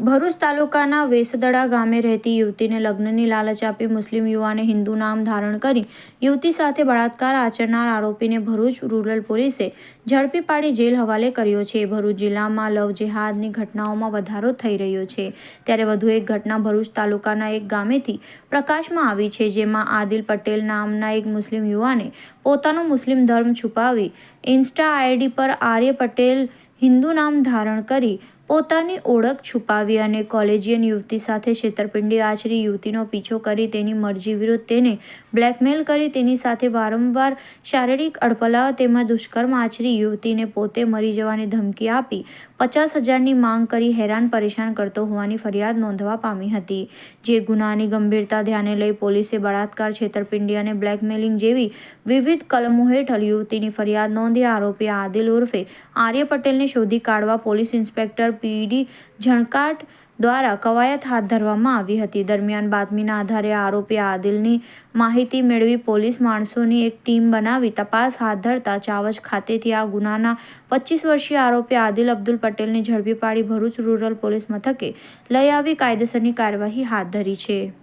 ભરૂચ તાલુકાના વેસદડા ગામે રહેતી યુવતીને લગ્નની લાલચ આપી મુસ્લિમ યુવાને હિન્દુ નામ ધારણ કરી યુવતી સાથે બળાત્કાર આચરનાર આરોપીને ભરૂચ રૂરલ પોલીસે ઝડપી પાડી જેલ હવાલે કર્યો છે. ભરૂચ જિલ્લામાં લવ જેહાદની ઘટનાઓમાં વધારો થઈ રહ્યો છે. ત્યારે વધુ એક ઘટના ભરૂચ તાલુકાના એક ગામેથી પ્રકાશમાં આવી છે, જેમાં આદિલ પટેલ નામના એક મુસ્લિમ યુવાને પોતાનો મુસ્લિમ ધર્મ છુપાવી ઇન્સ્ટા આઈડી પર આર્ય પટેલ હિન્દુ નામ ધારણ કરી પોતાની ઓળખ છુપાવી અને કોલેજિયન યુવતી સાથે છેતરપિંડી આચરી યુવતીનો પીછો કરી તેની મરજી વિરુદ્ધ તેને બ્લેકમેલ કરી તેની સાથે વારંવાર શારીરિક અડપલાવ તેમજ દુષ્કર્મ આચરી યુવતીને પોતે મરી જવાની ધમકી આપી, પચાસ હજારની માંગ કરી હેરાન પરેશાન કરતો હોવાની ફરિયાદ નોંધવા પામી હતી. જે ગુનાની ગંભીરતા ધ્યાને લઈ પોલીસે બળાત્કાર, છેતરપિંડી અને બ્લેકમેલિંગ જેવી વિવિધ કલમો હેઠળ યુવતીની ફરિયાદ નોંધી આરોપી આદિલ ઉર્ફે આર્ય પટેલને શોધી કાઢવા પોલીસ ઇન્સ્પેક્ટર પીડી ઝણકાટ દ્વારા કવાયત હાથ ધરવામાં આવી હતી. દરમિયાન બાતમીના આધારે આરોપી આદિલની માહિતી મેળવી પોલીસ માણસોની એક ટીમ બનાવી તપાસ હાથ ધરતા ચાવજ ખાતેથી આ ગુનાના પચીસ વર્ષીય આરોપી આદિલ અબ્દુલ પટેલને ઝડપી પાડી ભરૂચ રૂરલ પોલીસ મથકે લઈ આવી કાયદેસરની કાર્યવાહી હાથ ધરી છે.